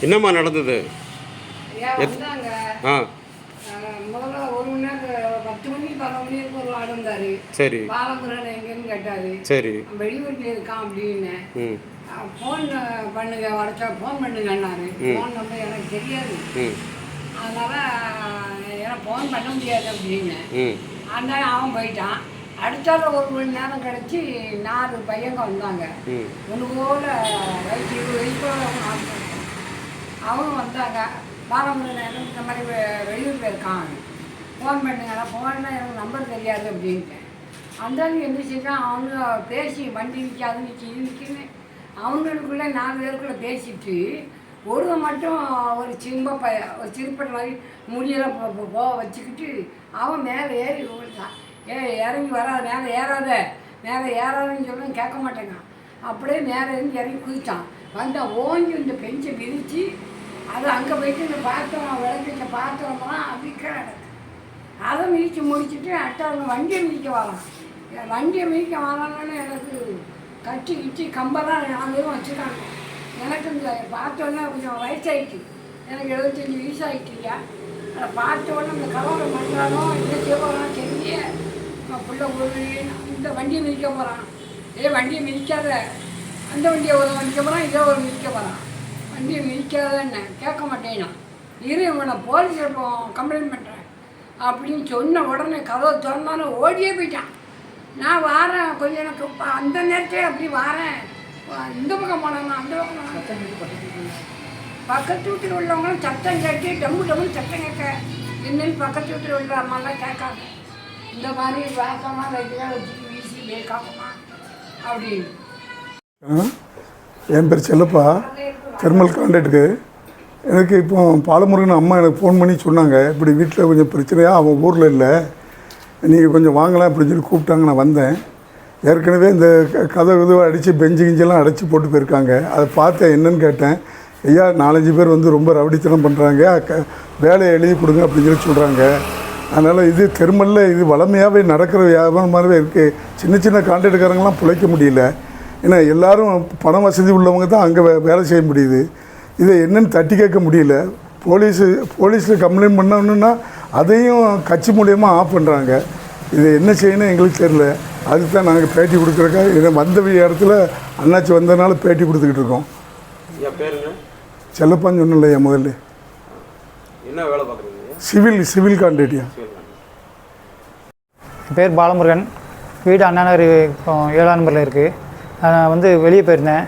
என்னம்மா நடந்தது? ஆ. சரி. பாலமுருகன் எங்கேன்னு கேட்டார். சரி. வெளியூரில் இருக்கான் அப்படின்னு. ஃபோன் பண்ணுங்க உடச்சா ஃபோன் பண்ணுங்கன்னாரு. ஃபோன் நம்பர் எனக்கு தெரியாது. அதனால் எனக்கு ஃபோன் பண்ண முடியாது அப்படின்னு. அதனால அவன் போயிட்டான். அடுத்தால ஒரு மணி நேரம் கழிச்சு நாலு பையங்க வந்தாங்க. ஒன்று போல வயசு இருபது அவனும் வந்தாங்க. பாலமுருகன் எனக்கு இந்த மாதிரி வெளியூர் வெளியூரில் இருக்கான் ஃபோன் பண்ணுங்க. ஃபோனில் எனக்கு நம்பர் தெரியாது அப்படின்ட்டேன் அந்த எந்திரிச்சிருக்கான் அவங்க பேசி வண்டி நிற்காது நிற்கி இது நிற்கின்னு அவங்களுக்குள்ளே நாலு பேருக்குள்ளே பேசிட்டு ஒருவன் மட்டும் ஒரு சிம்ப ப ஒரு சிறுப்பன் மாதிரி முடியெல்லாம் போ போ- போக வச்சுக்கிட்டு அவன் மேலே ஏறி விழுந்தான் ஏ இறங்கி வராது மேலே ஏறாத மேலே ஏறாதுன்னு சொல்லி கேட்க மாட்டேங்க அப்படியே மேலே இருந்து இறங்கி குதித்தான் வந்தால் ஓங்கி இந்த பெஞ்சை விரித்து அது அங்கே போயிட்டு இந்த பாத்திரம் விளக்கிட்ட பாத்திரம்லாம் விற்க நடக்கு அதை மிதித்து முடிச்சுட்டு அடுத்த வண்டியை மிதிக்க வரலாம் வண்டியை மிதிக்க வரலான்னு எனக்கு கட்டி கிட்டி கம்பெல்லாம் நாலு பேரும் வச்சுருக்காங்க எனக்கு இந்த பார்த்தோன்னே கொஞ்சம் வயசாயிட்டு எனக்கு எழுபத்தஞ்சி வயசு ஆகிட்டுயா அதை பார்த்த உடனே இந்த கலவரை பண்ணுறானோ இந்த செய்வானோ தெரிஞ்சு நான் பிள்ளை ஒரு இந்த வண்டியை மிதிக்க போகிறான் ஏ வண்டியை மிதிக்காத அந்த வண்டியை ஒரு மிதிக்க போகிறான் இதை ஒரு மிதிக்க போகிறான் வண்டியை மிதிக்காதன்னு கேட்க மாட்டேனா. இரு இவனை போலீஸில் கம்ப்ளைண்ட் பண்ணுறேன் அப்படின்னு சொன்ன உடனே கதவை திறந்தானு ஓடியே போயிட்டான். நான் வாரேன் கொஞ்சம் எனக்கு அந்த நேரத்தில் அப்படி வாரேன். இந்த பக்கம் போனேன் அந்த பக்கம். பக்கத்து வீட்டில் உள்ளவங்களும் சத்தம் கேட்டு டம்மு டம்முன்னு சத்தம் கேட்க. என்னன்னு பக்கத்து வீட்டில் உள்ள அம்மாலாம் கேட்காங்க. இந்த மாதிரி வேகமாக லைட்டாக வச்சுட்டு வீசி வேகாமா அப்படின்னு? என் பேர் செல்லப்பா. தெர்மல் கான்ட்ராக்டுக்கு எனக்கு இப்போ பாலமுருகன் அம்மா எனக்கு ஃபோன் பண்ணி சொன்னாங்க இப்படி வீட்டில் கொஞ்சம் பிரச்சனையாக அவன் ஊரில் இல்லை நீங்கள் கொஞ்சம் வாங்கலாம் அப்படின்னு சொல்லி கூப்பிட்டாங்க நான் வந்தேன். ஏற்கனவே இந்த க- கதவு இதுவை அடித்து பெஞ்சு கிஞ்செல்லாம் அடைச்சி போட்டு போயிருக்காங்க. அதை பார்த்தேன் என்னன்னு கேட்டேன். ஐயா நாலஞ்சு பேர் வந்து ரொம்ப ரவுடித்தனம் பண்ணுறாங்க க வேலையை எழுதி கொடுங்க அப்படின்னு சொல்லி சொல்கிறாங்க அதனால் இது தெருமல்ல இது வளமையாகவே நடக்கிற வியாபாரமாகவே இருக்குது சின்ன சின்ன கான்ட்ராக்டுக்காரங்களாம் பிழைக்க முடியல. ஏன்னா எல்லாரும் பண வசதி உள்ளவங்க தான் அங்கே வே வேலை செய்ய முடியுது. இதை என்னன்னு தட்டி கேட்க முடியல. போலீஸு போலீஸில் கம்ப்ளைண்ட் பண்ணணுன்னா அதையும் கட்சி மூலியமாக ஆஃப் பண்ணுறாங்க இதை என்ன செய்யணும் எங்களுக்கு தெரியல. அதுக்கு தான் நாங்கள் பேட்டி கொடுக்குறக்கா இதை வந்த இடத்துல அண்ணாச்சி வந்ததுனால பேட்டி கொடுத்துக்கிட்டு இருக்கோம். செல்லப்பான்னு சொன்னல என் முதல்ல. என்ன வேலை பார்க்குறீங்க? சிவில் சிவில் கான்ட்ராக்டியா என் பேர் பாலமுருகன். வீடு அண்ணா நகர் இப்போ ஏழாம் நம்பரில் இருக்குது நான் வந்து வெளியே போயிருந்தேன்.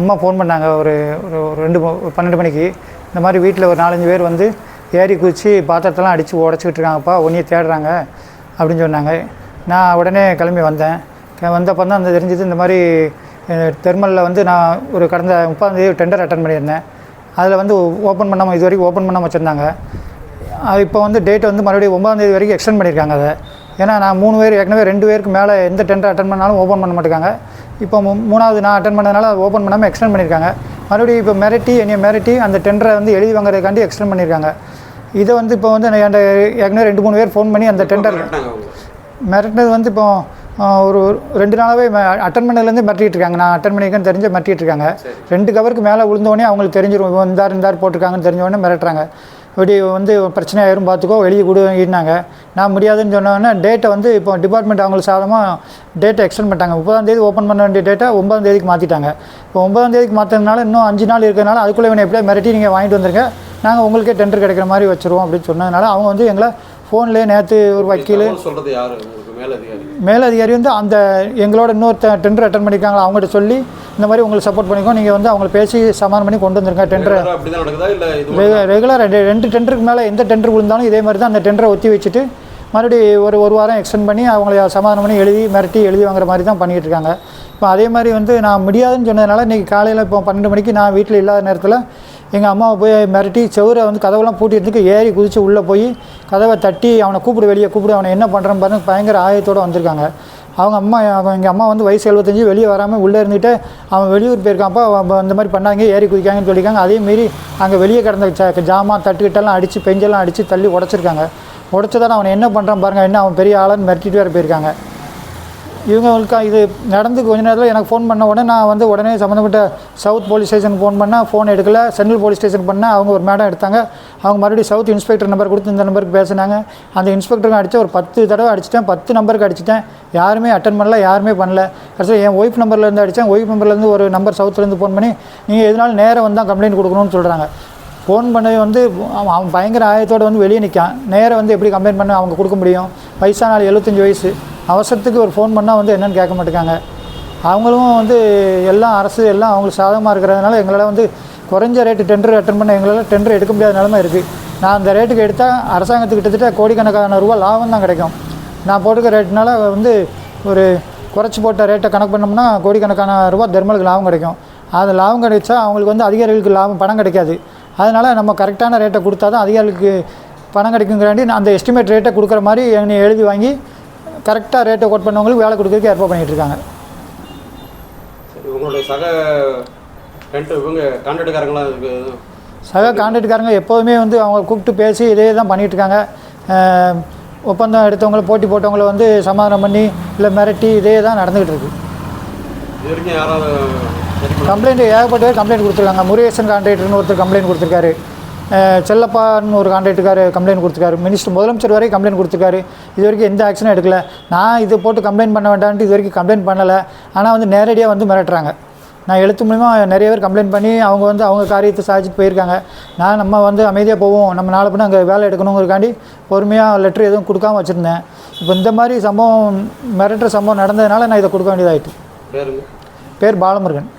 அம்மா ஃபோன் பண்ணாங்க. ஒரு ஒரு ரெண்டு பன்னெண்டு மணிக்கு. இந்த மாதிரி வீட்டில் ஒரு நாலஞ்சு பேர் வந்து ஏறி குதித்து பாத்திரத்தெல்லாம் அடித்து உடச்சிக்கிட்டு இருக்காங்கப்பா உன்னையே தேடுறாங்க அப்படின்னு சொன்னாங்க. நான் உடனே கிளம்பி வந்தேன். வந்தப்போ தான் அந்த தெரிஞ்சது. இந்த மாதிரி தெர்மலில் வந்து நான் ஒரு கடந்த முப்பதாந்தேதி டெண்டர் அட்டன் பண்ணியிருந்தேன். அதில் வந்து ஓப்பன் பண்ணாமல் இது வரைக்கும் ஓப்பன் பண்ணாமல் வச்சுருந்தாங்க. இப்போ வந்து டேட் வந்து மறுபடியும் ஒம்பதாந்தேதி வரைக்கும் எக்ஸ்டெண்ட் பண்ணியிருக்காங்க அதை. ஏன்னா நான் மூணு பேர் ஏற்கனவே ரெண்டு பேருக்கு மேலே எந்த டெண்டர் அட்டன் பண்ணாலும் ஓப்பன் பண்ண மாட்டேங்காங்க. இப்போ மூ- மூணாவது நான் அட்டன் பண்ணதுனால ஓப்பன் பண்ணாமல் எக்ஸ்டெண்ட் பண்ணியிருக்காங்க. மறுபடியும் இப்போ மிரட்டி என்னைய மிரட்டி அந்த டெண்டரை வந்து எழுதி வாங்குறதுக்காண்டி எக்ஸ்டெண்ட் பண்ணியிருக்காங்க. இதை வந்து இப்போ வந்து என்கிட்ட ஏற்கனவே ரெண்டு மூணு பேர் ஃபோன் பண்ணி அந்த டெண்டர் மிரட்டினது வந்து இப்போ ஒரு ரெண்டு நாளாகவே அட்டன் பண்ணதுலேருந்து மிரட்டிட்டு இருக்காங்க நான் அட்டன் பண்ணியிருக்கேன்னு தெரிஞ்சு மிரட்டிட்டு இருக்காங்க ரெண்டு கவருக்கு மேலே விழுந்தோடனே அவங்களுக்கு தெரிஞ்சிடும் இவன் இந்தார் இந்தார் போட்டிருக்காங்கன்னு தெரிஞ்ச மிரட்டுறாங்க. இப்படி வந்து பிரச்சனை ஆயிரும் பார்த்துக்கோ வெளியே கொடுனாங்க நான் முடியாதுன்னு சொன்னோன்னே டேட்டை வந்து இப்போ டிபார்ட்மெண்ட் அவங்களுக்கு சாதமாக டேட்டை எக்ஸ்டெண்ட் பண்ணிட்டாங்க. முப்பதாம் தேதி ஓப்பன் பண்ண வேண்டிய டேட்டை ஒன்பதாம் தேதிக்கு மாற்றிட்டாங்க இப்போ ஒன்பதாம் தேதிக்கு மாற்றினால இன்னும் அஞ்சு நாள் இருக்கிறனால அதுக்குள்ளே இவனை எப்படியா மிரட்டி நீங்கள் வாங்கிட்டு வந்துருங்க. நாங்கள் உங்களுக்கே டெண்டர் கிடைக்கிற மாதிரி வச்சுருவோம் அப்படின்னு சொன்னதுனால அவங்க வந்து எங்களை ஃபோன்லேயே நேற்று ஒரு வக்கீல் சொல்கிறது யார்? மேலதிகாரி. வந்து அந்த எங்களோட இன்னொரு டெண்டர் அட்டன் பண்ணியிருக்காங்களா அவங்கள்ட்ட சொல்லி இந்த மாதிரி உங்களுக்கு சப்போர்ட் பண்ணிக்கோ நீங்கள் வந்து அவங்களை பேசி சமாதானம் பண்ணி கொண்டு வந்துருங்க டெண்டர் ரெகுலர் ரெண்டு டெண்டருக்கு மேலே எந்த டெண்டர் விழுந்தாலும் இதே மாதிரி தான் அந்த டெண்டரை ஒத்தி வச்சுட்டு மறுபடி ஒரு ஒரு வாரம் எக்ஸ்டெண்ட் பண்ணி அவங்கள சமாதானம் பண்ணி எழுதி மிரட்டி எழுதி வாங்குற மாதிரி தான் பண்ணிகிட்டு இருக்காங்க. இப்போ அதே மாதிரி வந்து நான் முடியாதுன்னு சொன்னதுனால இன்றைக்கி காலையில் இப்போ பன்னெண்டு மணிக்கு நான் வீட்டில் இல்லாத நேரத்தில் எங்கள் அம்மாவை போய் மிரட்டி செவரை வந்து கதவெல்லாம் பூட்டிட்டு ஏறி குதித்து உள்ளே போய் கதவை தட்டி அவனை கூப்பிடு வெளியே கூப்பிடு அவனை என்ன பண்ணுறான் பாருங்க பயங்கர ஆயத்தோடு வந்திருக்காங்க. அவங்க அம்மா எங்கள் அம்மா வந்து வயசு எழுபத்தஞ்சு வெளியே வராமல் உள்ளே இருந்துட்டு அவன் வெளியூர் போயிருக்கான்ப்பா அவன் இந்த மாதிரி பண்ணாங்க ஏறி குதிக்காங்கன்னு சொல்லியிருக்காங்க. அதே மாரி அங்கே வெளியே கிடந்த ச ஜாமான் தட்டுக்கிட்டெல்லாம் அடித்து பெஞ்செல்லாம் அடித்து தள்ளி உடச்சிருக்காங்க. உடச்சதால அவனை என்ன பண்ணுறான் பாருங்க என்ன அவன் பெரிய ஆளுன்னு மிரட்டிட்டு வேறு போயிருக்காங்க. இவங்களுக்கு இது நடந்து கொஞ்ச நேரத்தில் எனக்கு ஃபோன் பண்ண உடனே நான் வந்து உடனே சம்மந்தப்பட்ட சவுத் போலீஸ் ஸ்டேஷனுக்கு ஃபோன் பண்ணால் ஃபோன் எடுக்கல. சென்ட்ரல் போலீஸ் ஸ்டேஷன் பண்ணால் அவங்க ஒரு மேடம் எடுத்தாங்க. அவங்க மறுபடியும் சவுத் இன்ஸ்பெக்டர் நம்பர் கொடுத்து இந்த நம்பருக்கு பேசினாங்க. அந்த இன்ஸ்பெக்டருக்கு அடித்து ஒரு பத்து தடவை அடிச்சிட்டேன். பத்து நம்பருக்கு அடிச்சிட்டேன். யாருமே அட்டன் பண்ணல யாருமே பண்ணல. கடைசியில் என் ஒய்ஃப் நம்பர்லேருந்து அடித்தேன் ஒய்ஃப் நம்பர்லேருந்து ஒரு நம்பர் சவுத்துலேருந்து ஃபோன் பண்ணி நீங்கள் எதனாலும் நேரம் வந்தால் கம்ப்ளைண்ட் கொடுக்கணும்னு சொல்கிறாங்க ஃபோன் பண்ணது வந்து அவன் அவன் பயங்கர ஆயத்தோடு வந்து வெளியே நிற்கான் நேராக வந்து எப்படி கம்ப்ளைண்ட் பண்ண அவங்க கொடுக்க முடியும்? வயசான ஆள் எழுபத்தஞ்சி வயசு. அவசரத்துக்கு ஒரு ஃபோன் பண்ணால் வந்து என்னன்னு கேட்க மாட்டேங்காங்க. அவங்களும் வந்து எல்லாம் அரசு எல்லாம் அவங்களுக்கு சாதகமாக இருக்கிறதுனால எங்களால் வந்து குறைஞ்ச ரேட்டு டெண்டர் அட்டன் பண்ண எங்களால் டெண்டர் எடுக்க முடியாத நிலமை இருக்குது நான் அந்த ரேட்டுக்கு எடுத்தால் அரசாங்கத்துக்கு கிட்டத்தட்ட கோடிக்கணக்கான ரூபா லாபம் தான் கிடைக்கும். நான் போட்டுக்க ரேட்டுனால வந்து ஒரு குறைச்சி போட்ட ரேட்டை கணக்கு பண்ணோம்னா கோடிக்கணக்கான ரூபா தர்மலுக்கு லாபம் கிடைக்கும். அது லாபம் கிடைச்சா அவங்களுக்கு வந்து அதிகாரிகளுக்கு லாபம் பணம் கிடைக்காது. அதனால் நம்ம கரெக்டான ரேட்டை கொடுத்தா தான் அதிகாரிகளுக்கு பணம் கிடைக்குங்கிறாண்டி நான் அந்த எஸ்டிமேட் ரேட்டை கொடுக்குற மாதிரி என்னை எழுதி வாங்கி கரெக்டாக ரேட்டை கோட் பண்ணவங்களுக்கு வேலை கொடுக்கறதுக்கு ஏற்பாடு பண்ணிகிட்டு இருக்காங்க உங்களுடைய சக இவங்க கான்ட்ராக்டுக்காரங்களாம் இதுக்கு எதுவும் சக கான்ட்ராக்டுக்காரங்க எப்போதுமே வந்து அவங்க கூப்பிட்டு பேசி இதே தான் அஹ், ஒப்பந்தம் எடுத்தவங்கள போட்டி போட்டவங்கள வந்து சமாதானம் பண்ணி இல்லை மிரட்டி இதே தான் நடந்துகிட்டு இருக்கு கம்ப்ளைண்ட் ஏகப்பட்ட கம்ப்ளைண்ட் கொடுத்துருக்காங்க. முருகேசன் கான்ட்ராக்டர்னு ஒருத்தர் கம்ப்ளைண்ட் கொடுத்துருக்காரு. செல்லப்பான்னு ஒரு கான்ட்ராக்டுக்காரு கம்ப்ளைண்ட் கொடுத்துருக்காரு. மினிஸ்டர் முதலமைச்சர் வரை கம்ப்ளைண்ட் கொடுத்துருக்காரு. இது வரைக்கும் எந்த ஆக்ஷனும் எடுக்கல. நான் இது போட்டு கம்ப்ளைண்ட் பண்ண வேண்டாம்ட்டு இது வரைக்கும் கம்ப்ளைண்ட் பண்ணலை. ஆனால் வந்து நேரடியாக வந்து மிரட்டுறாங்க. நான் எழுத்து மூலிமா நிறைய பேர் கம்ப்ளைண்ட் பண்ணி அவங்க வந்து அவங்க காரியத்தை சாதிச்சுட்டு போயிருக்காங்க. நான் நம்ம வந்து அமைதியாக போவோம். நம்ம நாளை பின்ன அங்கே வேலை எடுக்கணுங்கிறக்காண்டி பொறுமையாக லெட்ரு எதுவும் கொடுக்காம வச்சுருந்தேன். இப்போ இந்த மாதிரி சம்பவம் மிரட்டுற சம்பவம் நடந்ததுனால நான் இதை கொடுக்க வேண்டியதாயிட்டு. பேருங்க. பேர் பாலமுருகன்.